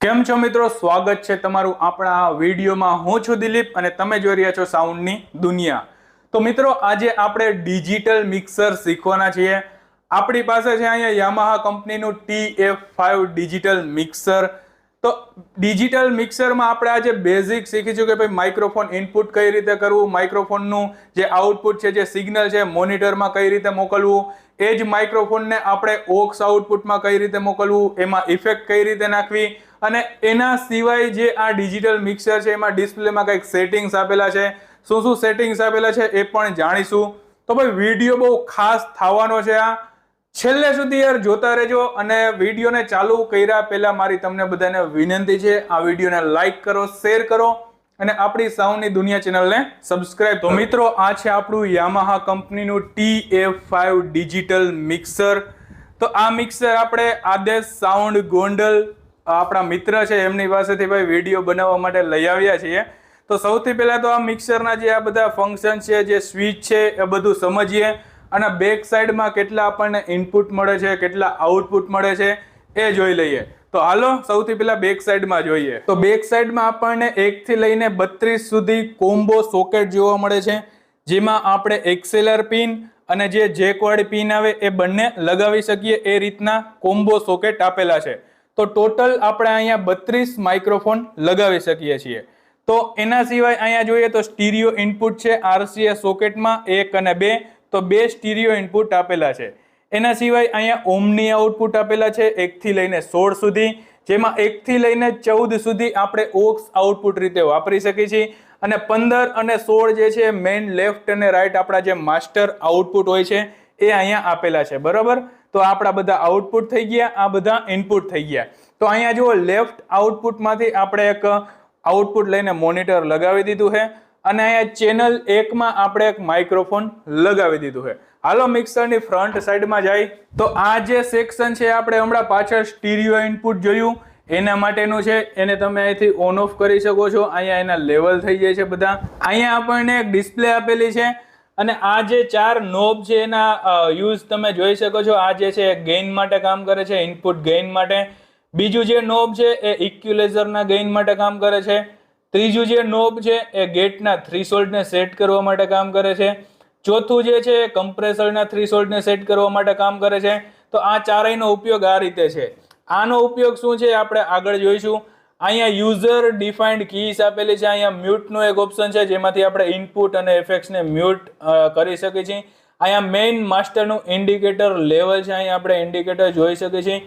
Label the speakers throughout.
Speaker 1: કેમ છો મિત્રો? સ્વાગત છે તમારું આપણા વિડીયોમાં. હું છું દિલીપ અને તમે જોઈ રહ્યા છો સાઉન્ડની દુનિયા. તો મિત્રો, આજે આપણે ડિજિટલ મિક્સર શીખવાના છીએ. આપણી પાસે છે અહીંયા યામાહા કંપનીનું T F five digital mixer. તો ડિજિટલ મિક્સરમાં આપણે આજે બેઝિક શીખીશું કે ભાઈ માઇક્રોફોન ઇનપુટ કઈ રીતે કરવું, માઇક્રોફોનનું જે આઉટપુટ છે, જે સિગ્નલ છે, મોનિટરમાં કઈ રીતે મોકલવું એ જ માઇક્રોફોનને આપણે ઓક્સ આઉટપુટમાં કઈ રીતે મોકલવું, એમાં ઇફેક્ટ કઈ રીતે નાખવી, અને એના સિવાય જે આ ડિજિટલ મિક્સર છે, એમાં ડિસ્પ્લેમાં કંઈક સેટિંગ્સ આપેલા છે, શું શું સેટિંગ્સ આપેલા છે એ પણ જાણીશું. તો ભાઈ વીડિયો બહુ ખાસ થવાનો છે આ. છેલ્લે સુધી યાર જોતા રહેજો અને વિડીયોને ચાલુ કર્યા પહેલાં મારી તમને બધાને વિનંતી છે, આ વિડીયોને લાઇક કરો શેર કરો અને આપણી સાઉન્ડની દુનિયા ચેનલને સબસ્ક્રાઇબ તો મિત્રો, આ છે આપણું યામાહા કંપનીનું T F five digital mixer. તો આ મિક્સર આપણે આદેશ સાઉન્ડ ગોંડલ, આપણા મિત્ર છે, એમની પાસેથી ભાઈ વીડિયો બનાવવા માટે લઈ આવ્યા છીએ. તો સૌથી પહેલાં તો આ મિક્સરના જે આ બધા ફંક્શન છે, જે સ્વિચ છે, એ બધું સમજીએ. અને બેક સાઈડમાં કેટલા આપણને ઇનપુટ મળે છે, કેટલા આઉટપુટ મળે છે, એ જોઈ લઈએ. તો હાલો, સૌથી પહેલા બેક સાઈડમાં જોઈએ. તો બેક સાઈડમાં આપણને એકથી લઈને બત્રીસ સુધી કોમ્બો સોકેટ જોવા મળે છે, જેમાં આપણે એક્સેલર પિન અને જે જેકવાળી પિન આવે એ બંને લગાવી શકીએ એ રીતના કોમ્બો સોકેટ આપેલા છે. તો ટોટલ આપણે અહીંયા બત્રીસ માઇક્રોફોન લગાવી શકીએ છીએ. તો એના સિવાય અહીંયા જોઈએ તો સ્ટીરિયો ઇનપુટ છે, આરસીએસ સોકેટમાં એક અને બે. તો બે સ્ટીરિયો ઇનપુટ આપેલા છે. એના સિવાય અહીંયા ઓમની આઉટપુટ આપેલા છે, એકથી લઈને સોળ સુધી, જેમાં એકથી લઈને ચૌદ સુધી આપણે ઓક્સ આઉટપુટ રીતે વાપરી શકીએ છીએ. અને પંદર અને સોળ જે છે મેઇન લેફ્ટ અને રાઈટ આપણા જે માસ્ટર આઉટપુટ હોય છે, એ અહીંયા આપેલા છે, બરાબર? તો આપણા બધા આઉટપુટ થઈ ગયા, આ બધા ઇનપુટ થઈ ગયા. તો અહીંયા જુઓ લેફ્ટ આઉટપુટમાંથી આપણે એક આઉટપુટ લઈને મોનિટર લગાવી દીધું છે. અને અહીંયા ચેનલ એકમાં આપણે એક માઇક્રોફોન લગાવી દીધું છે. હાલો મિક્સરની ફ્રન્ટ સાઈડમાં જાય. તો આ જે સેક્શન છે, આપણે હમણાં પાછળ સ્ટીરિયો ઇનપુટ જોયું. એના માટેનું છે, એને તમે અહીંથી ઓન ઓફ કરી શકો છો. અહીંયા એના લેવલ થઈ જાય છે બધા. અહીંયા આપણને એક ડિસ્પ્લે આપેલી છે. અને આ જે ચાર નોબ છે, એના યુઝ તમે જોઈ શકો છો. આ જે છે ગેઇન માટે કામ કરે છે ઇનપુટ ગેઇન માટે. બીજું જે નોબ છે, એ ઇક્યુલેઝરના ગેઇન માટે કામ કરે છે. ત્રીજું જે નોબ છે, એ ગેટના થ્રી સોલ્ટને સેટ કરવા માટે કામ કરે છે. ચોથું જે છે એ થ્રી સોલ્ટને સેટ કરવા માટે કામ કરે છે. તો આ ચારેયનો ઉપયોગ આ રીતે છે. આનો ઉપયોગ શું છે, આપણે આગળ જોઈશું. અહીંયા યુઝર ડિફાઇન્ડ કીસ આપેલી છે. અહીંયા મ્યુટનો એક ઓપ્શન છે, જેમાંથી આપણે ઇનપુટ અને એફેક્ટ્સને મ્યુટ કરી શકીએ છીએ. અહીંયા મેઇન માસ્ટરનું ઇન્ડિકેટર લેવલ છે, અહીંયા આપણે ઇન્ડિકેટર જોઈ શકીએ છીએ.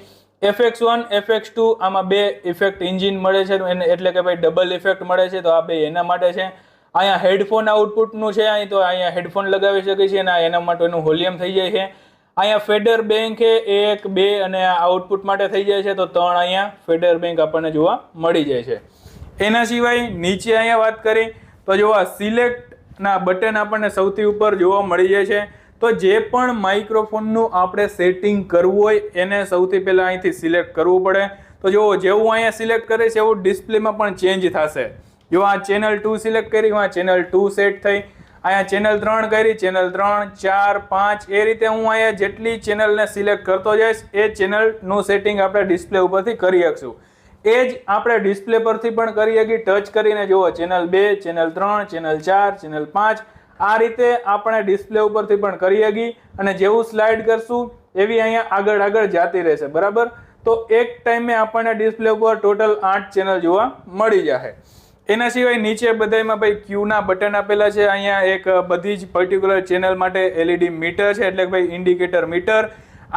Speaker 1: એફએક્સ વન એફએક્સ ટુ આમાં બે ઇફેક્ટ ઇન્જિન મળે છે એટલે કે ભાઈ ડબલ ઇફેક્ટ મળે છે, તો આ બે એના માટે છે. અહીંયા હેડફોન આઉટપુટનું છે, અહીં તો અહીંયા હેડફોન લગાવી શકીએ છીએ અને એના માટેનું વોલ્યુમ થઈ જાય છે. અહીંયા ફેડર બેંક છે એક, બે અને આઉટપુટ માટે થઈ જાય છે, તો ત્રણ અહીંયા ફેડર બેંક આપણને જોવા મળી જાય છે. એના સિવાય નીચે અહીંયા વાત કરી, તો જોવા સિલેક્ટના બટન આપણને સૌથી ઉપર જોવા મળી જાય છે. તો જે પણ માઇક્રોફોનનું આપણે સેટિંગ કરવું હોય, એને સૌથી પહેલાં અહીંથી સિલેક્ટ કરવું પડે. તો જુઓ જેવું અહીંયા સિલેક્ટ કરે છે, એવું ડિસ્પ્લેમાં પણ ચેન્જ થશે. જો આ ચેનલ ટુ સિલેક્ટ કરી આ ચેનલ ટુ સેટ થઈ, અહીંયા ચેનલ ત્રણ કરી ચેનલ ત્રણ, ચાર, પાંચ, એ રીતે હું અહીંયા જેટલી ચેનલને સિલેક્ટ કરતો જઈશ, એ ચેનલનું સેટિંગ આપણે ડિસ્પ્લે ઉપરથી કરી શકશું. એ જ આપણે ડિસ્પ્લે પરથી પણ કરી શકીએ ટચ કરીને જુઓ ચેનલ બે ચેનલ ત્રણ ચેનલ ચાર ચેનલ પાંચ, આ રીતે આપણે ડિસ્પ્લે ઉપરથી પણ કરી શકીએ અને જેવું સ્લાઇડ કરશું, એવી અહીંયા આગળ આગળ જાતી રહેશે, બરાબર? તો એક ટાઈમે આપણને ડિસ્પ્લે ઉપર ટોટલ આઠ ચેનલ જોવા મળી જશે એના સિવાય નીચે બધામાં ભાઈ ક્યુના બટન આપેલા છે. અહીંયા એક બધી જ પર્ટિક્યુલર ચેનલ માટે એલઈડી મીટર છે, એટલે ભાઈ ઇન્ડિકેટર મીટર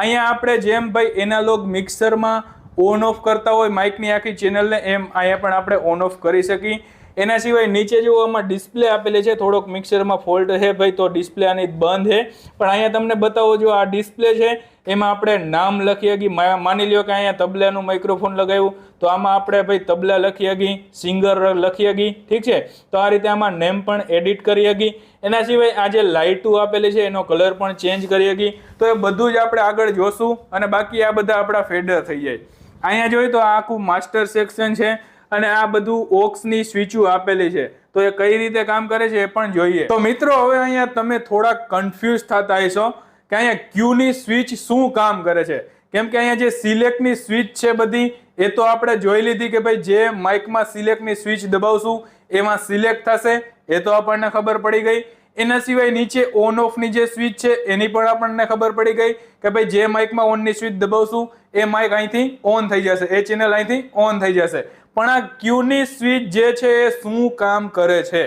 Speaker 1: અહીંયા આપણે જેમ ભાઈ એનાલોગ મિક્સરમાં ઓન ઓફ કરતા હોય માઇકની આખી ચેનલને એમ અહીંયા પણ આપણે ઓન ઓફ કરી શકીએ. એના સિવાય નીચે જો આમાં ડિસ્પ્લે આપેલી છે, થોડોક મિક્સરમાં ફોલ્ટ છે ભાઈ, તો ડિસ્પ્લે આની બંધ છે. પણ અહીંયા તમને બતાવો, જો આ ડિસ્પ્લે છે, એમાં આપણે નામ લખી કે માની લ્યો કે અહીંયા તબલાનું માઇક્રોફોન લગાવ્યું, તો આમાં આપણે ભાઈ તબલા લખી શકીએ સિંગર લખી હકી ઠીક છે? તો આ રીતે આમાં નેમ પણ એડિટ કરી હકી એના સિવાય આ જે લાઇટો આપેલી છે, એનો કલર પણ ચેન્જ કરી શકીએ તો એ બધું જ આપણે આગળ જોશું, અને બાકી આ બધા આપણા ફેડર થઈ જાય. અહીંયા જોઈએ તો આ આખું માસ્ટર સેક્શન છે. અને આ બધું ઓક્સની સ્વિચો આપેલી છે. તો એ કઈ રીતે કામ કરે છે એ પણ જોઈએ. તો મિત્રો, હવે અહીંયા તમે થોડા કન્ફ્યુઝ થતા હશો કે અહીંયા ક્યુની સ્વિચ શું કામ કરે છે. કેમ કે અહીંયા જે સિલેક્ટની સ્વિચ છે બધી, એ તો આપણે જોઈ લીધી કે ભાઈ જે માઇકમાં સિલેક્ટની સ્વિચ દબાવશું, એમાં સિલેક્ટ થશે, એ તો આપણને ખબર પડી ગઈ. એના સિવાય નીચે ઓન ઓફની જે સ્વિચ છે, એની પણ આપણને ખબર પડી ગઈ કે ભાઈ જે માઇકમાં ઓનની સ્વિચ દબાવશું એ માઇક અહીંથી ઓન થઈ જશે. એ ચેનલ અહીંથી ઓન થઈ જશે. પણ આ ક્યુની સ્વિચ જે છે એ શું કામ કરે છે?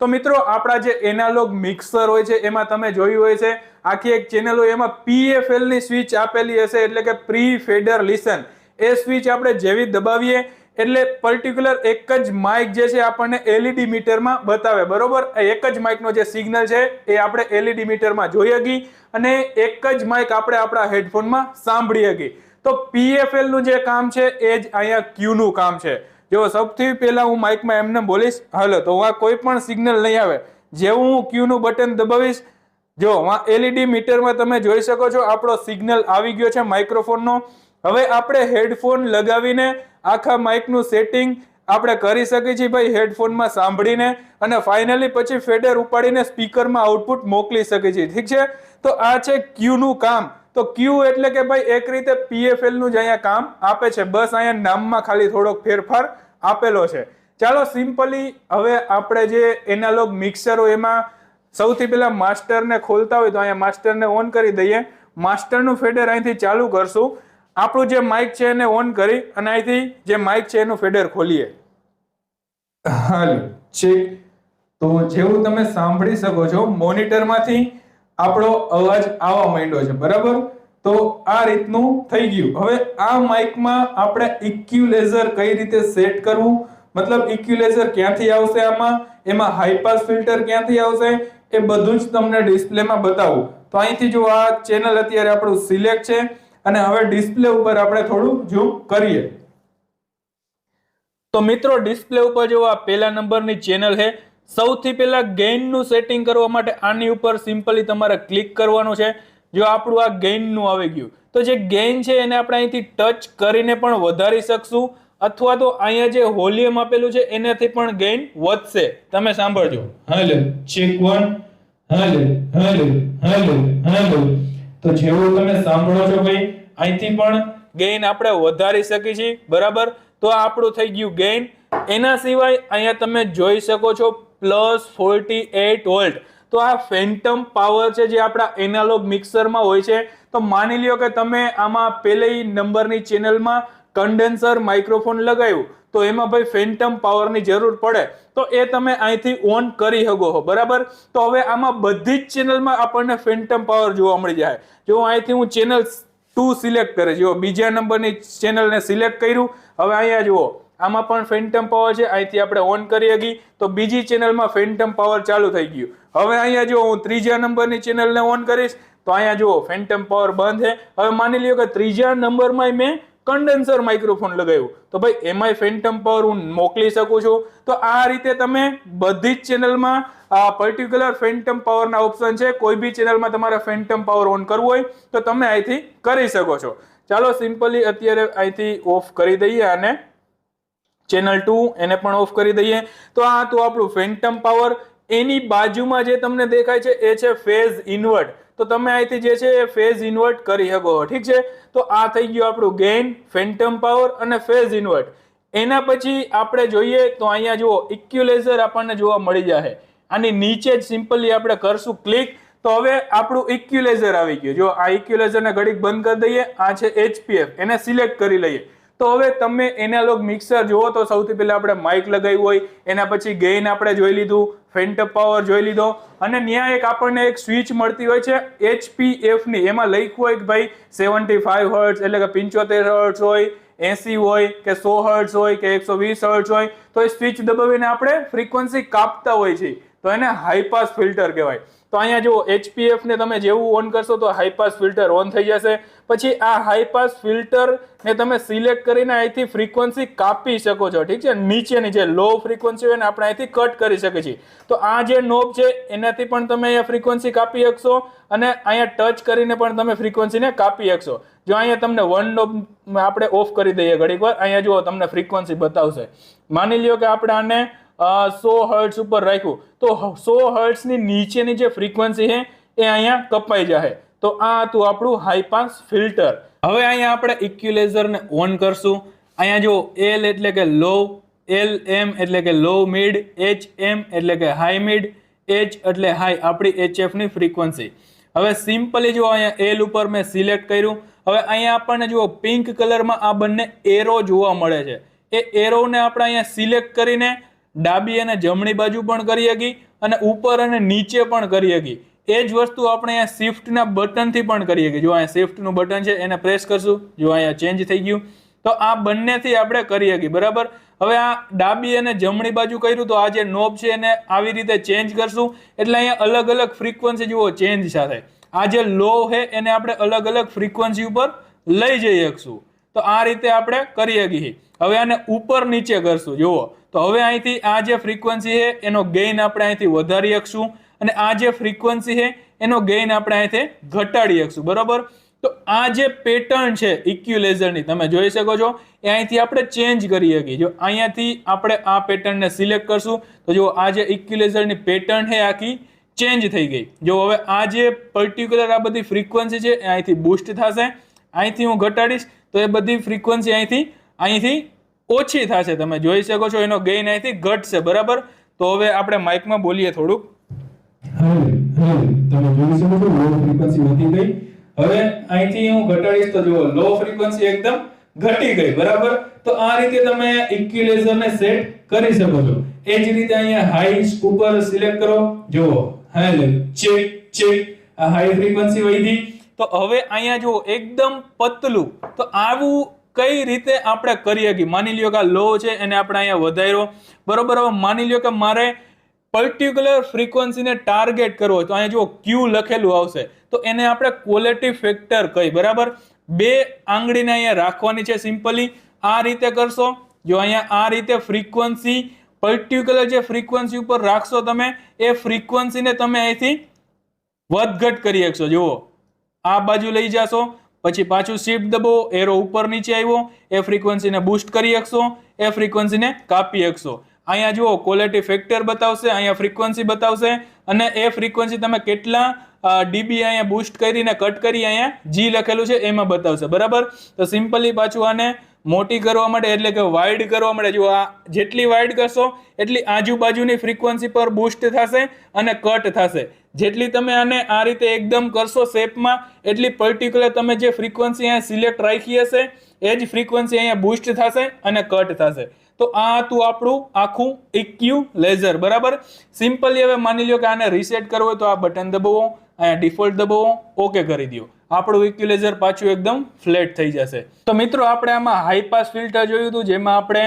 Speaker 1: તો મિત્રો, આપણા જે એનાલોગ મિક્સર હોય છે, એમાં તમે જોયું હોય છે, આખી એક ચેનલ હોય, એમાં પીએફએલની સ્વિચ આપેલી હશે, એટલે કે પ્રી ફેડર લિસન એ સ્વિચ આપણે જેવી દબાવીએ, એટલે પર્ટિક્યુલર એક જ માઇક જે છે આપણને એલઈડી મીટરમાં બતાવે. બરોબર? એક જ માઇકનો જે સિગ્નલ છે, એ આપણે એલઈડી મીટરમાં જોઈ હકી અને એક જ માઇક આપણે આપણા હેડફોનમાં સાંભળી હકી તો પીએફએલનું જે કામ છે, એ જ અહીંયા ક્યુ નું કામ છે. જો સૌથી પહેલા હું માઇકમાં એમને બોલીશ, હલો, તો આ કોઈ પણ સિગ્નલ નહીં આવે. જેવું હું ક્યુ નું બટન દબાવીશ, જો, આ એલઈડી મીટરમાં તમે જોઈ શકો છો, આપણો સિગ્નલ આવી ગયો છે માઇક્રોફોનનો હવે આપણે હેડફોન લગાવીને આખા માઇકનું સેટિંગ આપણે કરી શકીએ છીએ ભાઈ હેડફોનમાં સાંભળીને. અને ફાઇનલી પછી ફેડર ઉપાડીને સ્પીકરમાં આઉટપુટ મોકલી શકીએ છીએ. ઠીક છે? તો આ છે ક્યુ નું કામ. તો ક્યુ એટલે કે ભાઈ એક રીતે પીએફએલનું જ અહીંયા કામ આપે છે. બસ અહીંયા નામમાં ખાલી થોડોક ફેરફાર આપેલો છે. ચાલો સિમ્પલી હવે આપણે જે એનાલોગ મિક્સર હોય એમાં સૌથી પહેલા માસ્ટરને ખોલતા હોય તો અહીંયા માસ્ટરને ઓન કરી દઈએ. માસ્ટરનું ફેડર અહીંથી ચાલુ કરશું. આપણું જે માઇક છે એને ઓન કરી અને અહીંથી જે માઇક છે એનું ફેડર ખોલીએ. હાલ ચેક તો જેવું તમે સાંભળી શકો છો, મોનિટરમાંથી આપણો અવાજ આવવા માંડ્યો છે, બરાબર? તો આ રીતનું થઈ ગયું. હવે આ માઇકમાં આપણે ઇક્યુલેઝર કઈ રીતે સેટ કરવું? મતલબ ઇક્યુલેઝર ક્યાંથી આવશે આમાં? એમાં હાઈ પાસ ફિલ્ટર ક્યાંથી આવશે? એ બધું જ તમને ડિસ્પ્લેમાં બતાવું. તો અહીંથી જો આ ચેનલ અત્યારે આપણું સિલેક્ટ છે, અને હવે ડિસ્પ્લે ઉપર આપણે થોડું ઝૂમ કરીએ. તો મિત્રો ડિસ્પ્લે ઉપર જો આ પહેલા નંબરની ચેનલ છે સૌથી પહેલા ગેઇનનું સેટિંગ કરવા માટે આની ઉપર સિમ્પલી તમારે ક્લિક કરવાનું છે. જો આપણું આ ગેઇનનું આવી ગયું, તો જે ગેઇન છે એને આપણે અહીંથી ટચ કરીને પણ વધારી શકશું. અથવા તો અહીંયા જે વોલ્યુમ આપેલું છે, એનાથી પણ ગેઇન વધશે. તમે સાંભળજો. Hello check one hello, hello hello hello. તો જેવું તમે સાંભળો છો ભાઈ, અહીંથી પણ ગેઇન આપણે વધારી શકીએ છીએ બરાબર? તો આપણું થઈ ગયું ગેઇન. એના સિવાય અહીંયા તમે જોઈ શકો છો પ્લસ ફોર્ટી એટ વોલ્ટ. તો આ ફેન્ટમ પાવર છે જે આપણા એનાલોગ મિક્સરમાં હોય છે. તો માની લ્યો કે તમે આમાં પહેલી નંબરની ચેનલમાં કન્ડેન્સર, માઇક્રોફોન લગાવ્યું તો એમાં ભાઈ ફેન્ટમ પાવરની જરૂર પડે. તો એ તમે અહીંથી ઓન કરી શકો છો બરાબર? તો હવે આમાં બધી જ ચેનલમાં આપણને ફેન્ટમ પાવર જોવા મળી જાય. જો અહીંથી હું ચેનલ ટુ સિલેક્ટ કરે જુઓ બીજા નંબરની ચેનલને સિલેક્ટ કર્યું, હવે અહીંયા જુઓ. આમાં પણ ફેન્ટમ પાવર છે. અહીંથી આપણે ઓન કરી હકી તો બીજી ચેનલમાં ફેન્ટમ પાવર ચાલુ થઈ ગયું. હવે અહીંયા જો હું ત્રીજા નંબરની ચેનલને ઓન કરીશ. તો અહીંયા જુઓ ફેન્ટમ પાવર બંધ છે. હવે માની લ્યો કે ત્રીજા નંબરમાં મેં કન્ડેન્સર માઇક્રોફોન લગાવ્યું. તો ભાઈ, એમાંય ફેન્ટમ પાવર હું મોકલી શકું છું. તો આ રીતે તમે બધી જ ચેનલમાં આ પર્ટિક્યુલર ફેન્ટમ પાવરના ઓપ્શન છે. કોઈ બી ચેનલમાં તમારે ફેન્ટમ પાવર ઓન કરવું હોય, તો તમે અહીંથી કરી શકો છો. ચાલો સિમ્પલી અત્યારે અહીંથી ઓફ કરી દઈએ અને ચેનલ ટુ એને પણ ઓફ કરી દઈએ. તો આ હતું આપણું ફેન્ટમ પાવર એની બાજુમાં જે તમને દેખાય છે, એ છે ફેઝ ઇન્વર્ટ તો તમે અહીંથી જે છે, એ ફેઝ ઇન્વર્ટ કરી શકો ઠીક છે? તો આ થઈ ગયું આપણું ગેઇન ફેન્ટમ પાવર અને ફેઝ ઇન્વર્ટ એના પછી આપણે જોઈએ, તો અહીંયા જુઓ ઇક્યુલેઝર આપણને જોવા મળી જશે આની નીચે જ સિમ્પલી આપણે કરશું ક્લિક તો હવે આપણું ઇક્યુલેઝર આવી ગયું. જો આ ઇક્યુલેઝરને ઘડીક બંધ કરી દઈએ, આ છે એચપીએફ એને સિલેક્ટ કરી લઈએ. તો હવે તમે એનાલોગ મિક્સર જુઓ તો સૌથી પહેલા આપણે માઇક લગાવ્યું હોય, એના પછી ગેઇન આપણે જોઈ લીધું ફેન્ટમ પાવર જોઈ લીધો, અને ત્યાં એક આપણને એક સ્વિચ મળતી હોય છે એચપીએફની. એમાં લખ્યું હોય કે ભાઈ સેવન્ટી ફાઈવ હર્ટ્સ એટલે કે પંચોતેર હર્ટ્સ હોય, એસી હોય, કે સો હર્ટ્સ હોય, કે એકસો વીસ હર્ટ્સ હોય, તો એ સ્વિચ દબાવીને આપણે ફ્રીક્વન્સી કાપતા હોય છે. તો એને હાઈપાસ ફિલ્ટર કહેવાય. તો અહીંયા જુઓ એચપીએફ ને તમે જેવું ઓન કરશો તો હાઈપાસ ફિલ્ટર ઓન થઈ જશે. પછી આ હાઈપાસ ફિલ્ટર ને તમે સિલેક્ટ કરીને અહીંથી ફ્રીક્વન્સી કાપી શકો છો, ઠીક છે? નીચેની જે લો ફ્રીક્વન્સી હોય ને આપણે અહીંથી કટ કરી શકીએ છીએ. તો આ જે નોબ છે, એનાથી પણ તમે અહીંયા ફ્રીક્વન્સી કાપી શકશો અને અહીંયા ટચ કરીને પણ તમે ફ્રીક્વન્સીને કાપી શકશો. જો અહીંયા તમને વન નોબ આપણે ઓફ કરી દઈએ ઘડીક વાર, અહીંયા જુઓ તમને ફ્રીક્વન્સી બતાવશે. માની લ્યો કે આપણે આને સો હર્ટ્સ ઉપર રાખ્યું. તો સો હર્ટ્સની નીચેની જે ફ્રીક્વન્સી છે, એ અહીંયા કપાઈ જાય તો આ હતું આપણું હાઈ પાસ ફિલ્ટર હવે અહીંયા આપણે ઇક્યુલેઝરને ઓન કરશું. અહીંયા જો એલ એટલે કે લો એલ એમ એટલે કે લો મિડ એચ એમ એટલે કે હાઈ મિડ એચ એટલે હાઈ આપણી એચની ફ્રીક્વન્સી હવે સિમ્પલી જો અહીંયા એલ ઉપર મેં સિલેક્ટ કર્યું, હવે અહીંયા આપણને જુઓ પિંક કલરમાં આ બંને એરો જોવા મળે છે. એ એરોને આપણે અહીંયા સિલેક્ટ કરીને ડાબી અને જમણી બાજુ પણ કરી શકી અને ઉપર અને નીચે પણ કરી શકી એ જ વસ્તુ આપણે અહીંયા શિફ્ટના બટનથી પણ કરીએ કે જો અહીંયા શિફ્ટનું બટન છે, એને પ્રેસ કરશું. જો અહીંયા ચેન્જ થઈ ગયું, તો આ બંનેથી આપણે કરી શકીએ, બરાબર? હવે આ ડાબી અને જમણી બાજુ કર્યું, તો આ જે નોબ છે, એને આવી રીતે ચેન્જ કરશું. એટલે અહીંયા અલગ અલગ ફ્રીક્વન્સી જુઓ ચેન્જ સાથે. આ જે લો છે, એને આપણે અલગ અલગ ફ્રીક્વન્સી ઉપર લઈ જઈ શકશું. તો આ રીતે આપણે કરી શકીએ. હવે આને ઉપર નીચે કરશું, જુઓ. તો હવે અહીંથી આ જે ફ્રીક્વન્સી છે, એનો ગેઇન આપણે અહીંથી વધારી શકશું. અને આ જે ફ્રીક્વન્સી છે, એનો ગેઇન આપણે અહીંથી ઘટાડી શકશું, બરોબર? તો આ જે પેટર્ન છે ઇક્યુલેઝરની તમે જોઈ શકો છો, એ અહીંથી આપણે ચેન્જ કરી શકીએ. જો અહીંયાથી આપણે આ પેટર્નને સિલેક્ટ કરશું, તો જો આ જે ઇક્યુલેઝરની પેટર્ન છે આખી ચેન્જ થઈ ગઈ. જો હવે આ જે પર્ટિક્યુલર આ બધી ફ્રીક્વન્સી છે, એ અહીંથી બુસ્ટ થશે. અહીંથી હું ઘટાડીશ, તો એ બધી ફ્રીક્વન્સી અહીંથી અહીંથી ઓછી થશે. તમે જોઈ શકો છો, એનો ગેઇન અહીંથી ઘટશે, બરાબર? તો હવે આપણે માઇકમાં બોલીએ થોડુંક.
Speaker 2: હવે હવે તમે જોઈ શકો છો લો ફ્રીક્વન્સી વધી ગઈ.
Speaker 1: હવે અહીંથી હું ઘટાડીશ તો જુઓ લો ફ્રીક્વન્સી એકદમ ઘટી ગઈ, બરાબર? તો આ રીતે તમે ઇક્વિલાઇઝરને સેટ કરી શકો છો. એ જ રીતે અહીંયા હાઈ ઉપર સિલેક્ટ કરો. જુઓ હાઈ ચેક ચેક આ હાઈ ફ્રીક્વન્સી વધી. તો હવે અહીંયા જુઓ, એકદમ પતલું. તો આવું કઈ રીતે આપણે કરી શકીએ માની લ્યો કે આ લો છે, એને આપણે અહીંયા વધાર્યો. બરોબર? હવે માની લ્યો કે મારે પર્ટિક્યુલર ફ્રીક્વન્સીને ટાર્ગેટ કરવો તો અહીંયા જો ક્યુ લખેલું આવશે. તો એને આપણે ક્વોલિટી ફેક્ટર કહી બરાબર? બે આંગળીને અહીંયા રાખવાની છે સિમ્પલી. આ રીતે કરશો. જો અહીંયા આ રીતે ફ્રીક્વન્સી, પર્ટિક્યુલર જે ફ્રીક્વન્સી ઉપર રાખશો તમે, એ ફ્રીક્વન્સીને તમે અહીંથી વધઘટ કરી શકશો. જુઓ, આ બાજુ લઈ જાશો, પછી પાછું શિફ્ટ દબો, એરો ઉપર નીચે આવ્યો, એ ફ્રીક્વન્સીને બૂસ્ટ કરી શકશો, એ ફ્રીક્વન્સીને કાપી શકશો. અહીંયા જુઓ ક્વોલિટી ફેક્ટર બતાવશે, અહીંયા ફ્રીક્વન્સી બતાવશે, અને એ ફ્રીક્વન્સી તમે કેટલા ડીબી અહીંયા બૂસ્ટ કરીને કટ કરી અહીંયા જી લખેલું છે, એમાં બતાવશે. બરાબર? તો સિમ્પલી પાછું આને મોટી કરવા માટે, એટલે કે વાઇડ કરવા માટે, જો આ જેટલી વાઇડ કરશો, એટલી આજુબાજુની ફ્રીક્વન્સી પર બૂસ્ટ થશે અને કટ થશે. જેટલી તમે આને આ રીતે એકદમ કરશો શેપમાં એટલી પર્ટિક્યુલર તમે જે ફ્રીક્વન્સી અહીંયા સિલેક્ટ રાખી હશે, એ જ ફ્રીક્વન્સી અહીંયા બૂસ્ટ થશે અને કટ થશે. તો આ હતું આપણું આખું ઇક્યુ લેઝર બરાબર? સિમ્પલી હવે માની લો કે આને રીસેટ કરવો હોય તો આ બટન દબાવો અહીંયા ડિફોલ્ટ દબાવો ઓકે કરી દો. આપણું ઇક્યુલેઝર પાછું એકદમ ફ્લેટ થઈ જશે. તો મિત્રો, આપણે આમાં હાઈ પાસ ફિલ્ટર જોયું હતું, જેમાં આપણે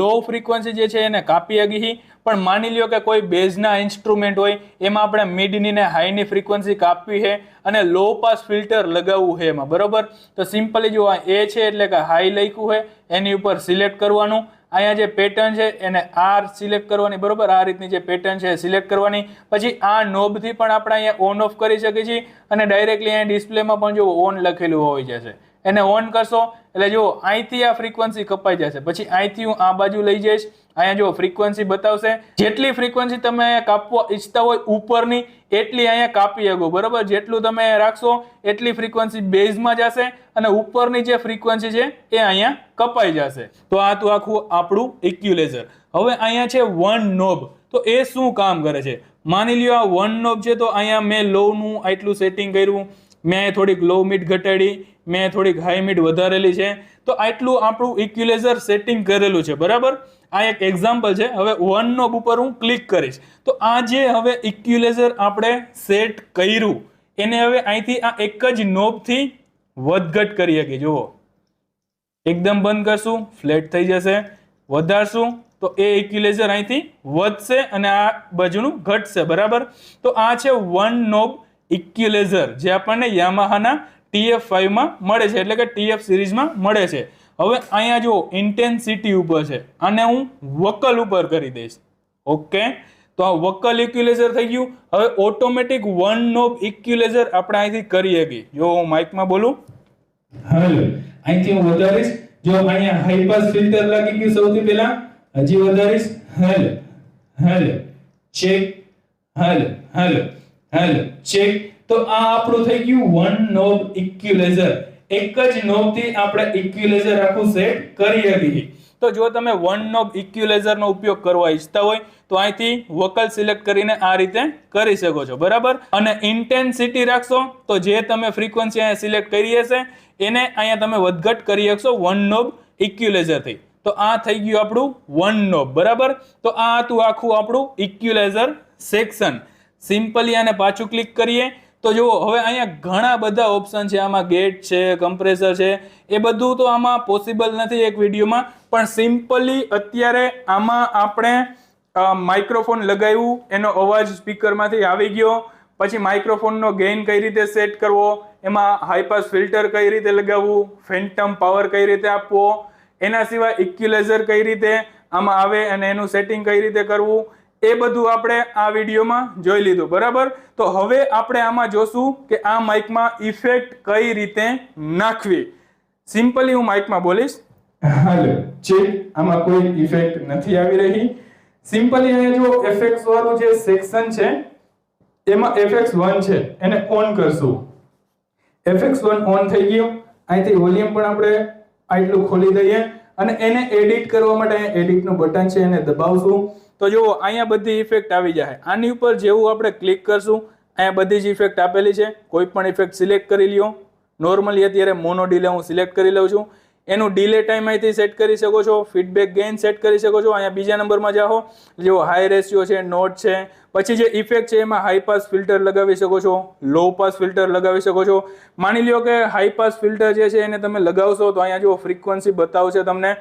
Speaker 1: લો ફ્રીક્વન્સી જે છે એને કાપી આગી પણ માની લ્યો કે કોઈ બેઝના ઇન્સ્ટ્રુમેન્ટ હોય, એમાં આપણે મિડની ને હાઈની ફ્રીક્વન્સી કાપવી છે અને લો પાસ ફિલ્ટર લગાવવું છે એમાં, બરોબર? તો સિમ્પલી જો આ એ છે એટલે કે હાઈ લખ્યું છે, એની ઉપર સિલેક્ટ કરવાનું. અહીંયા જે પેટર્ન છે એને આર સિલેક્ટ કરવાની, બરોબર? આ રીતની જે પેટર્ન છે સિલેક્ટ કરવાની. પછી આ નોબથી પણ આપણે અહીંયા ઓન ઓફ કરી શકીએ છીએ અને ડાયરેક્ટલી અહીંયા ડિસ્પ્લેમાં પણ જો ઓન લખેલું હોઈ જશે. એને ઓન કરશો, એટલે જુઓ, અહીંથી આ ફ્રીક્વન્સી કપાઈ જશે. પછી અહીંથી હું આ બાજુ લઈ જઈશ. અહીંયા જો ફ્રીક્વન્સી બતાવશે. જેટલી ફ્રીક્વન્સી તમે કાપવા ઈચ્છતા હોય ઉપરની, એટલી અહીંયા કાપી શકો. બરાબર? જેટલું તમે રાખશો, એટલી ફ્રીક્વન્સી બેઝમાં જશે અને ઉપરની જે ફ્રીક્વન્સી છે, એ અહીંયા કપાઈ જશે. તો આ તો આખું આપણું ઇક્યુલેઝર હવે અહીંયા છે વન નોબ તો એ શું કામ કરે છે? માની લ્યો આ વન નોબ છે, તો અહીંયા મેં લોનું આટલું સેટિંગ કર્યું. મેં થોડીક લો મીટ ઘટાડી. મેં થોડીક હાઈ વધારેલી છે. તો આટલું આપણું ઇક્યુલેઝર સેટિંગ કરેલું છે, બરાબર? આ એક એક્ઝામ્પલ છે. હવે વન નોબ ઉપર હું ક્લિક કરીશ. તો આ જે હવે ઇક્યુલેઝર આપણે સેટ કર્યું, એને હવે અહીંથી આ એક જ નોબથી વધઘટ કરી શકીએ. જુઓ. એકદમ બંધ કરશું ફ્લેટ થઈ જશે. વધારશું, તો એ ઇક્યુલેઝર અહીંથી વધશે અને આ બાજુનું ઘટશે, બરાબર? તો આ છે વન નોબ ઇક્યુલેઝર જે આપણને યામાહાના ટીએફ ફાઇવમાં મળે છે, એટલે કે ટીએફ સિરીઝમાં મળે છે. હવે અહીંયા જો ઇન્ટેન્સિટી ઉપર છે. આને હું વકલ ઉપર કરી દઈશ. ઓકે? તો આ વકલ ઇક્યુલેઝર થઈ ગયું. હવે ઓટોમેટિક વન નોબ ઇક્યુલેઝર આપણે અહીંથી કરી શકીએ. જો હું માઇકમાં બોલું.
Speaker 2: હાલો અહીંથી હું વધારીશ. જો અહીંયા હાઈ ફિલ્ટર લાગી ગયું સૌથી પહેલા, હજી વધારીશ. હાલો હાલો ચેક હાલો હાલો હાલો ચેક તો આ આપણું થઈ ગયું વન નોબ ઇક્યુલેઝર એક જ નોબથી આપણે ઇક્વિલાઇઝર આખું સેટ કરી શકીએ.
Speaker 1: તો જો તમે વન નોબ ઇક્યુલાઇઝર નો ઉપયોગ કરવા ઈચ્છતા હોય, તો અહીંથી વોકલ સિલેક્ટ કરીને આ રીતે કરી શકો છો. બરાબર? અને ઇન્ટેન્સિટી રાખશો, તો જે તમે ફ્રીક્વન્સી અહીંયા સિલેક્ટ કરી હશે, એને અહીંયા તમે વધઘટ કરી શકશો વન નોબ ઇક્યુલાઇઝરથી. તો આ થઈ ગયું આપણું વન નોબ બરાબર? તો આ હતું આખું આપણું ઇક્યુલેઝર સેક્શન સિમ્પલી આને પાછું ક્લિક કરીએ. તો જુઓ, હવે અહીંયા ઘણા બધા ઓપ્શન છે. આમાં ગેટ છે કમ્પ્રેસર છે. એ બધું તો આમાં પોસિબલ નથી એક વિડીયોમાં. પણ સિમ્પલી અત્યારે આમાં આપણે માઇક્રોફોન લગાવ્યું. એનો અવાજ સ્પીકરમાંથી આવી ગયો. પછી માઇક્રોફોનનો ગેઇન કઈ રીતે સેટ કરવો? એમાં હાઈપાસ ફિલ્ટર કઈ રીતે લગાવવું? ફેન્ટમ પાવર કઈ રીતે આપવો? એના સિવાય ઇક્યુલેઝર કઈ રીતે આમાં આવે અને એનું સેટિંગ કઈ રીતે કરવું? એ બધું આપણે આ વિડીયોમાં જોઈ લીધું, બરાબર? તો હવે આપણે આમાં જોશું કે આ માઇકમાં ઇફેક્ટ કઈ રીતે નાખવી. સિમ્પલી હું માઇકમાં બોલીશ.
Speaker 2: હાલો, ચેક, આમાં કોઈ ઇફેક્ટ નથી આવી રહી. સિમ્પલી અહીંયા જો એફએક્સ વાળું જે સેક્શન છે, એમાં એફએક્સ વન છે, એને ઓન કરશું. એફએક્સ વન ઓન થઈ ગયું. અહીંથી વોલ્યુમ પણ આપણે આટલું ખોલી દઈએ અને એને એડિટ કરવા માટે એડિટનું બટન છે, એને દબાવશું.
Speaker 1: તો જુઓ, અહીંયા બધી ઇફેક્ટ આવી જાય આની ઉપર જેવું આપણે ક્લિક કરશું, અહીંયા બધી જ ઇફેક્ટ આપેલી છે. કોઈ પણ ઇફેક્ટ સિલેક્ટ કરી લ્યો. નોર્મલી અત્યારે મોનો ડીલે હું સિલેક્ટ કરી લઉં છું. એનું ડીલે ટાઈમ અહીંથી સેટ કરી શકો છો. ફીડબેક ગેઇન સેટ કરી શકો છો. અહીંયા બીજા નંબરમાં જાઓ. જેવો હાઈ રેશિયો છે નોટ છે. પછી જે ઇફેક્ટ છે, એમાં હાઈ પાસ ફિલ્ટર લગાવી શકો છો. લો પાસ ફિલ્ટર લગાવી શકો છો. માની લ્યો કે હાઈ પાસ ફિલ્ટર જે છે, એને તમે લગાવશો તો અહીંયા જો ફ્રીક્વન્સી બતાવશે તમને.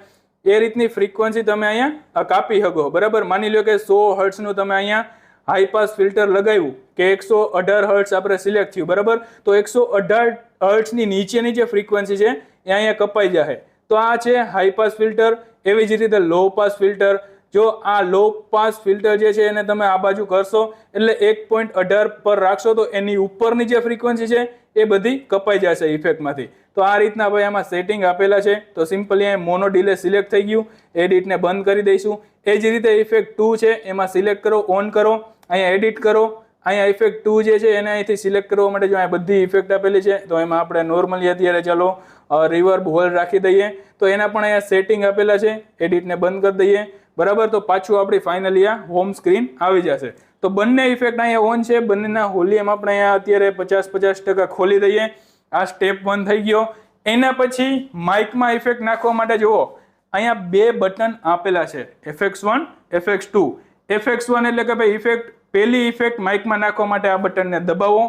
Speaker 1: એ રીતની ફ્રીક્વન્સી તમે અહીંયા કાપી શકો. બરાબર? માની લો કે સો હર્ટ્સનું તમે અહીંયા હાઈ પાસ ફિલ્ટર લગાવ્યું કે એકસો અઢાર હર્ટ્સ આપણે સિલેક્ટ થયું. બરાબર? તો એકસો અઢાર હર્ટ્સની નીચેની જે ફ્રીક્વન્સી છે, એ અહીંયા કપાઈ જશે તો આ છે હાઈ પાસ ફિલ્ટર એવી જ રીતે લો પાસ ફિલ્ટર જો આ લો પાસ ફિલ્ટર જે છે, એને તમે આ બાજુ કરશો, એટલે એક પોઈન્ટ અઢાર પર રાખશો, તો એની ઉપરની જે ફ્રીક્વન્સી છે, એ બધી કપાઈ જશે ઇફેક્ટમાંથી તો આ રીતના ભાઈ આમાં સેટિંગ આપેલા છે. તો સિમ્પલી અહીં મોનો ડિલે સિલેક્ટ થઈ ગયું. એડિટને બંધ કરી દઈશું. એ જ રીતે ઇફેક્ટ ટુ છે, એમાં સિલેક્ટ કરો ઓન કરો. અહીંયા એડિટ કરો. અહીંયા ઇફેક્ટ ટુ જે છે, એને અહીંથી સિલેક્ટ કરવા માટે જો અહીંયા બધી ઇફેક્ટ આપેલી છે, તો એમાં આપણે નોર્મલી અત્યારે ચાલો રિવર્બ હોલ રાખી દઈએ. તો એના પણ અહીંયા સેટિંગ આપેલા છે. એડિટને બંધ કરી દઈએ. બરાબર? તો પાછું આપણી ફાઇનલી આ હોમ સ્ક્રીન આવી જશે. તો બંને ઇફેક્ટ અહીંયા ઓન છે. બંનેના વોલ્યુમ આપણે અહીંયા અત્યારે પચાસ પચાસ ટકા ખોલી દઈએ. આ સ્ટેપ વન થઈ ગયો. એના પછી માઇકમાં ઇફેક્ટ નાખવા માટે જુઓ. અહીંયા બે બટન આપેલા છે. FX one FX two FX one એટલે કે ભાઈ ઇફેક્ટ પહેલી ઇફેક્ટ માઇકમાં નાખવા માટે આ બટનને દબાવો.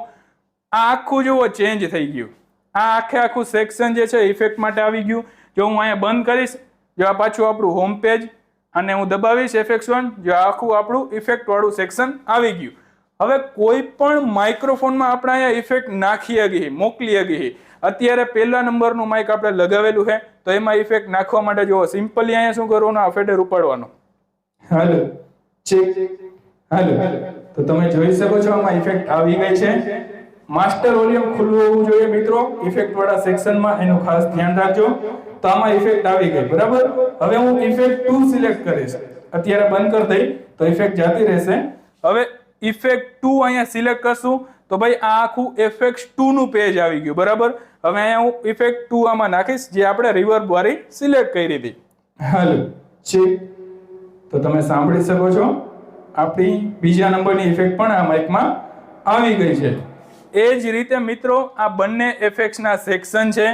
Speaker 1: આ આખું જુઓ ચેન્જ થઈ ગયું. આ આખે આખું સેક્શન જે છે ઇફેક્ટ માટે આવી ગયું. જો હું અહીંયા બંધ કરીશ, જો આ પાછું આપણું હોમ પેજ અને હું દબાવીશ એફએક્સ વન જો આખું આપણું ઇફેક્ટવાળું સેક્શન આવી ગયું. હવે કોઈ પણ માઇક્રોફોનમાં આપણે અહીંયા ઇફેક્ટ નાખી હગી મોકલી હગી અત્યારે પહેલા નંબરનું માઇક આપણે લગાવેલું છે તો એમાં ઇફેક્ટ નાખવા માટે જુઓ સિમ્પલી અહીંયા શું કરવાનું આ ફેડર ઉપાડવાનો.
Speaker 2: હાલો ચેક હાલો તો તમે જોઈ શકો છો આમાં ઇફેક્ટ આવી ગઈ છે. માસ્ટર વોલ્યુમ ખુલ્લું હોવું જોઈએ મિત્રો ઇફેક્ટ વાળા સેક્શનમાં એનું ખાસ ધ્યાન રાખજો. તો આમાં ઇફેક્ટ આવી ગઈ બરાબર? હવે હું ઇફેક્ટ 2 સિલેક્ટ કરીશ. અત્યારે બંધ કરી દઈ તો ઇફેક્ટ જતી રહેશે.
Speaker 1: હવે ઇફેક્ટ ટુ અહીંયા સિલેક્ટ કરશું. તો ભાઈ આ આખું ઇફેક્ટ ટુ નું પેજ આવી ગયું બરાબર? હવે અહીંયા હું ઇફેક્ટ ટુ આમાં નાખીશ જે આપણે રિવર્બ વાળી સિલેક્ટ કરી હતી.
Speaker 2: હાલો ચેક તો તમે સાંભળી શકો છો આપણી બીજા નંબરની ઇફેક્ટ પણ આ માઇકમાં આવી ગઈ છે.
Speaker 1: એ જ રીતે મિત્રો આ બંને ઇફેક્ટ્સના સેક્શન છે.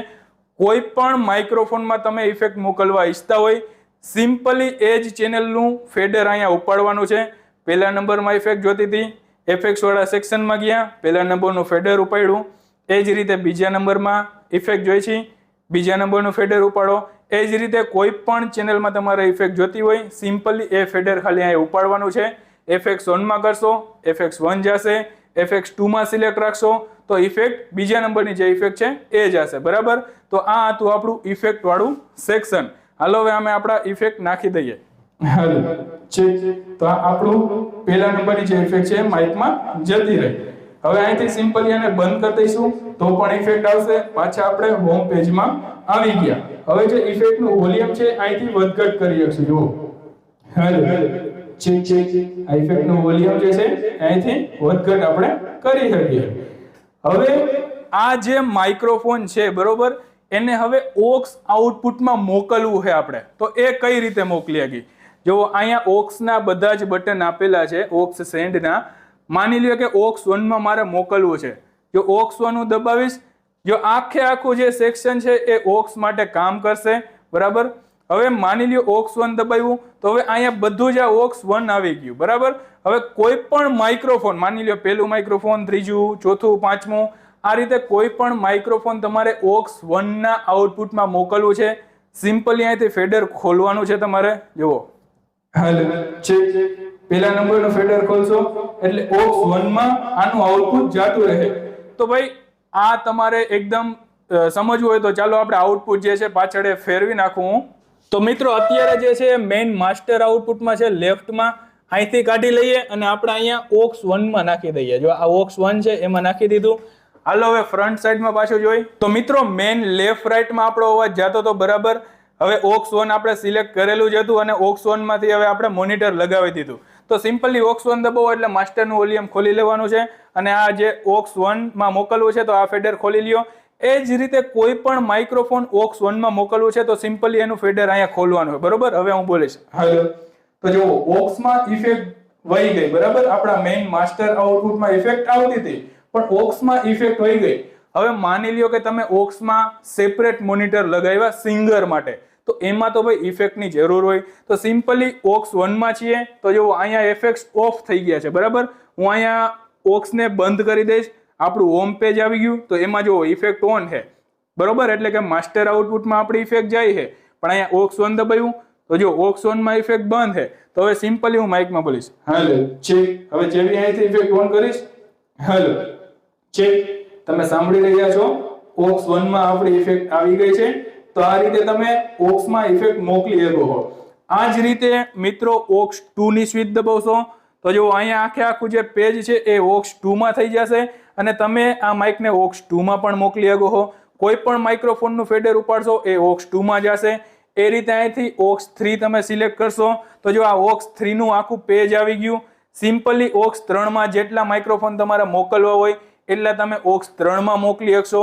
Speaker 1: કોઈ પણ માઇક્રોફોનમાં તમે ઇફેક્ટ મોકલવા ઈચ્છતા હોય સિમ્પલી એ જ ચેનલનું ફેડર અહીંયા ઉપાડવાનું છે. પહેલા નંબરમાં ઇફેક્ટ જોતી હતી. એફેક્ટ્સ વાળા સેક્શનમાં ગયા. પહેલા નંબરનું ફેડર ઉપાડ્યું. એ જ રીતે બીજા નંબરમાં ઇફેક્ટ જોઈ છે. બીજા નંબરનું ફેડર ઉપાડો. એ જ રીતે કોઈ પણ ચેનલમાં તમારે ઇફેક્ટ જોતી હોય સિમ્પલી એ ફેડર ખાલી અહીંયા ઉપાડવાનું છે. એફએક્સ વનમાં કરશો એફએક્સ વન જશે. એફએક્સ ટુમાં સિલેક્ટ રાખશો, તો ઇફેક્ટ બીજા નંબરની જે ઇફેક્ટ છે, એ જશે બરાબર? તો આ હતું આપણું ઇફેક્ટવાળું સેક્શન હાલો હવે અમે આપણા ઇફેક્ટ નાખી દઈએ.
Speaker 2: હાલો ચેક તો આ આપણું પહેલા નંબરની જે ઇફેક્ટ છે માઇકમાં જતી રહી. હવે અહીંથી સિમ્પલી આને બંધ કરી દઈશું, તો પણ ઇફેક્ટ આવશે. પાછા આપણે હોમ પેજમાં આવી ગયા. હવે જે ઇફેક્ટનું વોલ્યુમ છે, અહીંથી વધઘટ કરી શકશું. જુઓ. હાલો ચેક ચેક આ ઇફેક્ટનું વોલ્યુમ જે છે, અહીંથી વધઘટ આપણે કરી શકીએ.
Speaker 1: હવે આ જે માઇક્રોફોન છે, બરોબર, એને હવે ઓક્સ આઉટપુટમાં મોકલવું છે આપણે. તો એ કઈ રીતે મોકલી શકીએ જો અહીંયા ઓક્સના બધા જ બટન આપેલા છે, ઓક્સ સેન્ડના માની લ્યો કે ઓક્સ વનમાં મારે મોકલવું છે. જો ઓક્સ વન હું દબાવીશ, જો આખે આખું જે સેક્શન છે એ ઓક્સ માટે કામ કરશે, બરાબર? હવે માની લ્યો ઓક્સ વન દબાવ્યું, તો હવે અહીંયા બધું જ આ ઓક્સ વન આવી ગયું, બરાબર? હવે કોઈ પણ માઇક્રોફોન માની લ્યો પહેલું માઇક્રોફોન ત્રીજું, ચોથું, પાંચમું, આ રીતે કોઈ પણ માઇક્રોફોન તમારે ઓક્સ વનના આઉટપુટમાં મોકલવું છે. સિમ્પલી અહીંથી ફેડર ખોલવાનું છે તમારે. જુઓ.
Speaker 2: હાલો ચેક પેલા નંબરનો ફેડર ખોલશો. એટલે ઓક્સ 1 માં આનું આઉટપુટ જાતું રહે.
Speaker 1: તો ભાઈ, આ તમારે એકદમ સમજવું હોય તો ચાલો આપણે આઉટપુટ જે છે પાછળ ફેરવી નાખું તો મિત્રો, અત્યારે જે છે મેઇન માસ્ટર આઉટપુટમાં છે લેફ્ટમાં. અહીંથી કાઢી લઈએ અને આપણે અહીંયા ઓક્સ વનમાં નાખી દઈએ. જો આ ઓક્સ વન છે એમાં નાખી દીધું. હાલો, હવે ફ્રન્ટ સાઈડમાં પાછું જોઈ. તો મિત્રો, મેઇન લેફ્ટ રાઈટમાં આપણો અવાજ જતો તો બરાબર. હવે ઓક્સ વન આપણે સિલેક્ટ કરેલું જ હતું અને ઓક્સમાંથી હવે આપણે મોનિટર લગાવી દીધું. તો સિમ્પલી ઓક્સ વન દબાવો એટલે માસ્ટરનું વોલ્યુમ ખોલી લેવાનું છે અને આ જે ઓક્સ વનમાં મોકલવું છે તો આ ફેડર ખોલી લ્યો. એ જ રીતે કોઈ પણ માઇક્રોફોન ઓક્સ વનમાં મોકલવું છે તો સિમ્પલી એનું ફેડર અહીંયા ખોલવાનું હોય. બરોબર? હવે હું બોલીશ.
Speaker 2: હાલો. તો જુઓ ઓક્સમાં ઇફેક્ટ વહી ગઈ, બરાબર? આપણા મેઇન માસ્ટર આઉટપુટમાં ઇફેક્ટ આવતી હતી, પણ ઓક્સમાં ઇફેક્ટ વહી ગઈ.
Speaker 1: હવે માની લ્યો કે તમે ઓક્સમાં સેપરેટ મોનિટર લગાવ્યા સિંગર માટે. તો એમાં તો ભાઈ ઇફેક્ટની જરૂર હોય. તો સિમ્પલી ઓક્સ વનમાં છીએ, તો જો અહીંયા એફેક્ટ્સ ઓફ થઈ ગયા છે, બરાબર? હું અહીંયા ઓક્સને બંધ કરી દઈશ. આપણું હોમ પેજ આવી ગયું, તો એમાં જો ઇફેક્ટ ઓન છે. બરોબર? એટલે કે માસ્ટર આઉટપુટમાં આપણી ઇફેક્ટ જાય છે. પણ અહીંયા ઓક્સ વન દબાયું, તો જો ઓક્સમાં ઇફેક્ટ બંધ છે. તો હવે સિમ્પલી હું માઇકમાં બોલીશ.
Speaker 2: હેલો ચેક હવે જેવી અહીંથી ઇફેક્ટ ઓન કરીશ. હેલો ચેક તમે સાંભળી રહ્યા છો? ઓક્સ 1 માં આપણી ઇફેક્ટ આવી ગઈ છે. તો આ રીતે તમે ઓક્સમાં ઇફેક્ટ મોકલી શકો છો.
Speaker 1: આ જ રીતે મિત્રો, ઓક્સ ટુ ની સ્વિચ દબાવશો, તો જો અહીંયા આખે આખું જે પેજ છે એ ઓક્સમાં થઈ જશે અને તમે આ માઇકને ઓક્સમાં પણ મોકલી શકો છો. કોઈ પણ માઇક્રોફોનનું ફેડર ઉપાડશો, એ ઓક્સમાં જશે. એ રીતે અહીંથી ઓક્સ થ્રી તમે સિલેક્ટ કરશો, તો જો આ ઓક્સનું આખું પેજ આવી ગયું. સિમ્પલી ઓક્સમાં જેટલા માઇક્રોફોન તમારે મોકલવા હોય, એટલા તમે ઓક્સમાં મોકલી શકશો.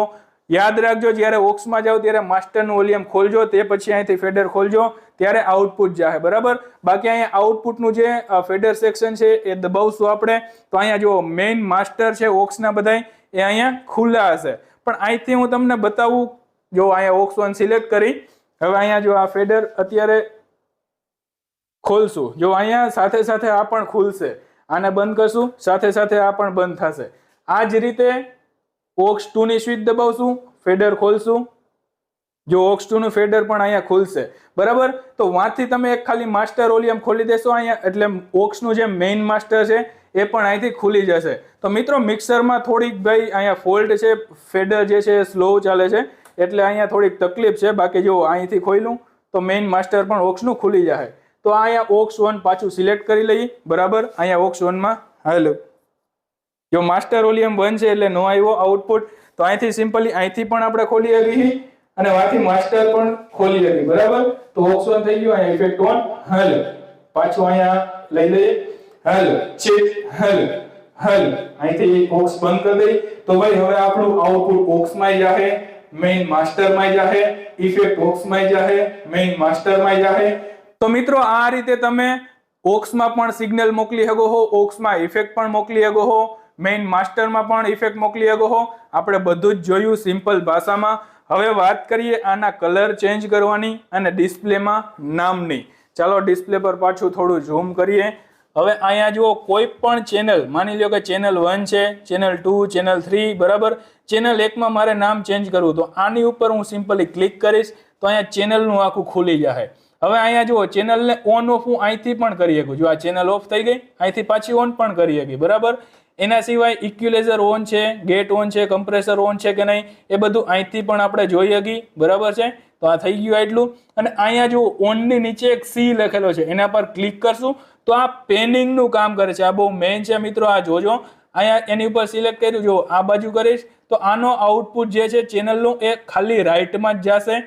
Speaker 1: યાદ રાખજો, જ્યારે ઓક્સમાં જાઓ, ત્યારે માસ્ટરનું વોલ્યુમ ખોલજો, તે પછી અહીંથી ફેડર ખોલજો, ત્યારે આઉટપુટ જાહે, બરાબર? બાકી અહીંયા આઉટપુટનું જે ફેડર સેક્શન છે, એ દબાવશું આપણે. તો અહીંયા જો મેઇન માસ્ટર છે ઓક્સના બધાય, એ અહીંયા ખુલ્લા હશે. પણ અહીંથી હું તમને બતાવું, જો અહીંયા ઓક્સ વન સિલેક્ટ કરી, હવે અહીંયા જો આ ફેડર અત્યારે ખોલશું. જો અહીંયા સાથે સાથે આ પણ ખુલશે. આને બંધ કરશું, સાથે સાથે આ પણ બંધ થશે. આ જ રીતે ઓક્સ ટુ ની સ્વિચ દબાવશું, ફેડર ખોલશું. જો ઓક્સ ટુ નું ફેડર પણ અહીંયા ખુલશે. બરાબર? તો વાંથી તમે એક ખાલી માસ્ટર ઓલિયમ ખોલી દેશો અહીંયા, એટલે ઓક્સનું જે મેઇન માસ્ટર છે, એ પણ અહીંથી ખુલી જશે. તો મિત્રો, મિક્સરમાં થોડીક ભાઈ અહીંયા ફોલ્ટ છે, ફેડર જે છે સ્લો ચાલે છે, એટલે અહીંયા થોડીક તકલીફ છે. બાકી જો અહીંથી ખોલ્યું તો મેઇન માસ્ટર પણ ઓક્સનું ખુલી જાય તો અહીંયા ઓક્સ વન પાછું સિલેક્ટ કરી લઈએ. બરાબર? અહીંયા ઓક્સ વનમાં હાલો. જો માસ્ટર વોલ્યુમ બંધ છે એટલે નો આવ્યો આઉટપુટ તો અહીંથી સિમ્પલી અહીંથી પણ આપણે ખોલી શકીએ
Speaker 2: અને વાથી માસ્ટર પણ ખોલી હતી બરાબર? તો ઓક્સ ઓન થઈ ગયો, અહીંયા ઇફેક્ટ ઓન હલ. પાછું અહીંયા લઈ લઈએ, હલ ચેક હલ હલ. અહીંથી ઓક્સ બંધ કરી દઈ તો ભાઈ, હવે આપણું આઉટપુટ ઓક્સમાં જાહે મેઇન માસ્ટરમાં જાહે ઇફેક્ટ ઓક્સમાં જાહે મેઇન માસ્ટરમાં જાહે
Speaker 1: તો મિત્રો, આ રીતે તમે ઓક્સમાં પણ સિગ્નલ મોકલી શકો હો ઓક્સમાં ઇફેક્ટ પણ મોકલી શકો છો મેઇન માસ્ટરમાં પણ ઇફેક્ટ મોકલી શકો છો આપણે બધું જ જોયું સિમ્પલ ભાષામાં. હવે વાત કરીએ આના કલર ચેન્જ કરવાની અને ડિસ્પ્લેમાં નામની. ચાલો ડિસ્પ્લે પર પાછું થોડું ઝૂમ કરીએ. હવે અહીંયા જુઓ, કોઈ પણ ચેનલ માની લો કે ચેનલ વન છે ચેનલ ટુ ચેનલ થ્રી બરાબર? ચેનલ એકમાં મારે નામ ચેન્જ કરવું તો આની ઉપર હું સિમ્પલી ક્લિક કરીશ તો અહીંયા ચેનલનું આખું ખુલી જાય હવે અહીંયા જુઓ ચેનલને ઓન ઓફ હું અહીંથી પણ કરી શકું જો આ ચેનલ ઓફ થઈ ગઈ. અહીંથી પાછી ઓન પણ કરી શકી બરાબર? એના સિવાય ઇક્યુલેઝર ઓન છે ગેટ ઓન છે કમ્પ્રેસર ઓન છે કે નહીં, એ બધું અહીંથી પણ આપણે જોઈ શકી બરાબર છે? તો આ થઈ ગયું એટલું અને અહીંયા જો ઓનની નીચે એક સી લખેલો છે, એના પર ક્લિક કરશું, તો આ પેનિંગનું કામ કરે છે. આ બહુ મેઇન છે મિત્રો, આ જોજો. અહીંયા એની ઉપર સિલેક્ટ કર્યું, જો આ બાજુ કરીશ, તો આનો આઉટપુટ જે છે ચેનલનું એ ખાલી રાઈટમાં જ જશે.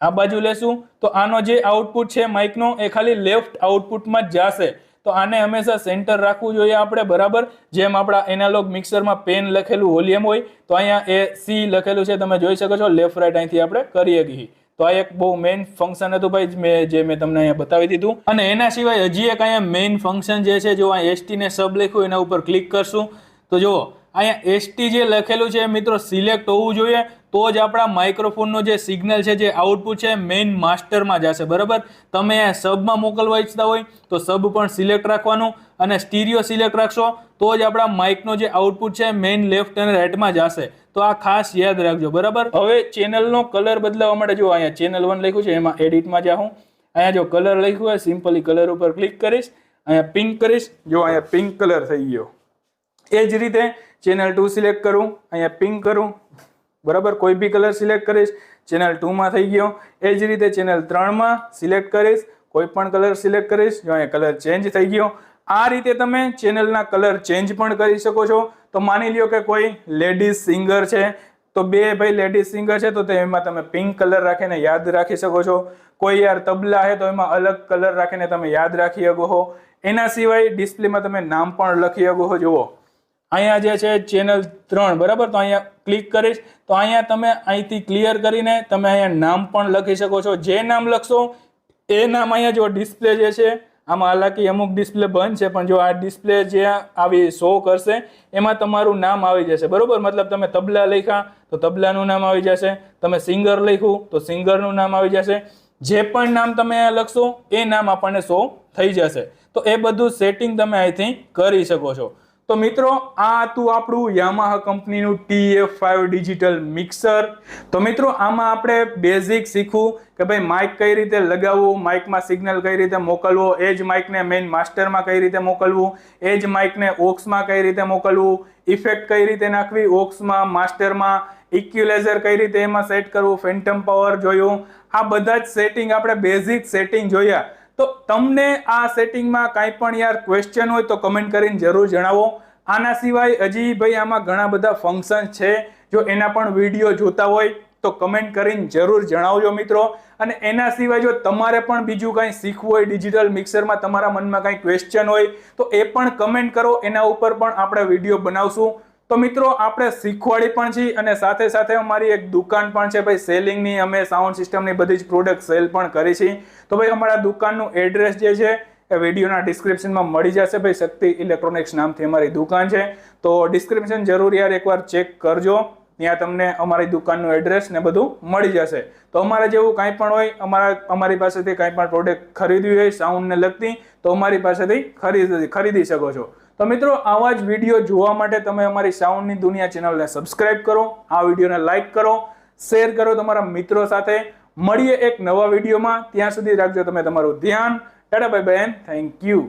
Speaker 1: આ બાજુ લેશું, તો આનો જે આઉટપુટ છે માઇકનો એ ખાલી લેફ્ટ આઉટપુટમાં જ જશે. તો આને હંમેશા સેન્ટર રાખવું જોઈએ આપણે, બરાબર? જેમ આપણા એનાલોગ મિક્સરમાં પેન લખેલું વોલ્યુમ હોય, તો અહીંયા એ સી લખેલું છે, તમે જોઈ શકો છો લેફ્ટ રાઈટ અહીંથી આપણે કરીએ છીએ. તો આ એક બહુ મેઇન ફંક્શન હતું ભાઈ મેં જે મેં તમને અહીંયા બતાવી દીધું. અને એના સિવાય હજી એક અહીંયા મેઇન ફંક્શન જે છે, જો આ એસટીને સબ લખ્યું, એના ઉપર ક્લિક કરશું. તો જુઓ અહીંયા એસટી જે લખેલું છે, મિત્રો સિલેક્ટ હોવું જોઈએ. તો જ આપણા માઇક્રોફોનનો જે સિગ્નલ છે, જે આઉટપુટ છે મેઇન માસ્ટરમાં જશે, બરાબર? તમે સબમાં મોકલવા ઈચ્છતા હોય, તો સબ પણ સિલેક્ટ રાખવાનું અને સ્ટીરિયો સિલેક્ટ રાખશો, તો જ આપણા માઇકનો જે આઉટપુટ છે મેઇન લેફ્ટ અને રાઇટમાં જશે. તો આ ખાસ યાદ રાખજો, બરાબર? હવે ચેનલનો કલર બદલાવવા માટે જો અહીંયા ચેનલ વન લખ્યું છે, એમાં એડિટમાં જાઉં. અહીંયા જો કલર લખ્યું હોય સિમ્પલી કલર ઉપર ક્લિક કરીશ, અહીંયા પિંક કરીશ. જો અહીંયા પિંક કલર થઈ ગયો. એ જ રીતે ચેનલ ટુ સિલેક્ટ કરું, અહીંયા પિંક કરું. બરાબર? કોઈ બી કલર સિલેક્ટ કરીશ ચેનલ ટુમાં થઈ ગયો. એ જ રીતે ચેનલ ત્રણમાં સિલેક્ટ કરીશ, કોઈ પણ કલર સિલેક્ટ કરીશ, જો અહીંયા કલર ચેન્જ થઈ ગયો. આ રીતે તમે ચેનલના કલર ચેન્જ પણ કરી શકો છો. તો માની લ્યો કે કોઈ લેડીઝ સિંગર છે, તો બે ભાઈ લેડીઝ સિંગર છે, તો તેમાં તમે પિંક કલર રાખીને યાદ રાખી શકો છો. કોઈ યાર તબલા છે તો એમાં અલગ કલર રાખીને તમે યાદ રાખી શકો એના સિવાય ડિસ્પ્લેમાં તમે નામ પણ લખી શકો જુઓ. અહીંયા જે છે ચેનલ ત્રણ, બરાબર? તો અહીંયા ક્લિક કરીશ. તો અહીંયા તમે અહીંથી ક્લિયર કરીને તમે અહીંયા નામ પણ લખી શકો છો. જે નામ લખશો, એ નામ અહીંયા જો ડિસ્પ્લે જે છે, આમાં હાલાકી અમુક ડિસ્પ્લે બંધ છે, પણ જો આ ડિસ્પ્લે જે આવી શો કરશે, એમાં તમારું નામ આવી જશે. બરાબર? મતલબ તમે તબલા લખ્યા, તો તબલાનું નામ આવી જશે. તમે સિંગર લખ્યું, તો સિંગરનું નામ આવી જશે. જે પણ નામ તમે અહીંયા લખશો, એ નામ આપણને શો થઈ જશે. તો એ બધું સેટિંગ તમે અહીંથી કરી શકો છો. તો મિત્રો, આ હતું આપણું યામાહા કંપનીનું T F five digital mixer. તો મિત્રો, આમાં આપણે બેઝિક શીખવું કે ભાઈ માઇક કઈ રીતે લગાવવું માઇકમાં સિગ્નલ કઈ રીતે મોકલવો, એ જ માઇકને મેઇન માસ્ટરમાં કઈ રીતે મોકલવું, એ જ માઇકને ઓક્સમાં કઈ રીતે મોકલવું ઇફેક્ટ કઈ રીતે નાખવી ઓક્સમાં માસ્ટરમાં ઇક્યુલેઝર કઈ રીતે એમાં સેટ કરવું ફેન્ટમ પાવર જોયું. આ બધા જ સેટિંગ આપણે બેઝિક સેટિંગ જોયા. તો તમને આ સેટિંગમાં કાંઈ પણ યાર ક્વેશ્ચન હોય તો કમેન્ટ કરીને જરૂર જણાવો. આના સિવાય હજી ભાઈ આમાં ઘણા બધા ફંક્શન છે. જો એના પણ વીડિયો જોતા હોય તો કમેન્ટ કરીને જરૂર જણાવજો મિત્રો. અને એના સિવાય જો તમારે પણ બીજું કાંઈ શીખવું હોય ડિજિટલ મિક્સરમાં તમારા મનમાં કાંઈ ક્વેશ્ચન હોય તો એ પણ કમેન્ટ કરો. એના ઉપર પણ આપણે વીડિયો બનાવશું. તો મિત્રો, આપણે શીખવાડી પણ છીએ અને સાથે સાથે અમારી એક દુકાન પણ છે ભાઈ, સેલિંગની. અમે સાઉન્ડ સિસ્ટમની બધી જ પ્રોડક્ટ સેલ પણ કરી છે. તો ભાઈ, અમારા દુકાનનું એડ્રેસ જે છે એ વિડીયોના ડિસ્ક્રિપ્શનમાં મળી જશે ભાઈ, શક્તિ ઇલેક્ટ્રોનિક્સ નામથી અમારી દુકાન છે. તો ડિસ્ક્રિપ્શન જરૂર યાર એકવાર ચેક કરજો. ત્યાં તમને અમારી દુકાનનું એડ્રેસ ને બધું મળી જશે. તો અમારે જેવું કાંઈ પણ હોય, અમારા, અમારી પાસેથી કાંઈ પણ પ્રોડક્ટ ખરીદવી હોય સાઉન્ડને લગતી, તો અમારી પાસેથી ખરીદી ખરીદી શકો છો. તો મિત્રો, આવા જ વીડિયો જોવા માટે તમે અમારી સાઉન્ડની દુનિયા ચેનલને સબસ્ક્રાઇબ કરો, આ વિડીયોને લાઇક કરો શેર કરો તમારા મિત્રો સાથે. મળીએ એક નવા વિડીયોમાં ત્યાં સુધી રાખજો તમે તમારું ધ્યાન. ટાટા બાય બેન થેન્ક યુ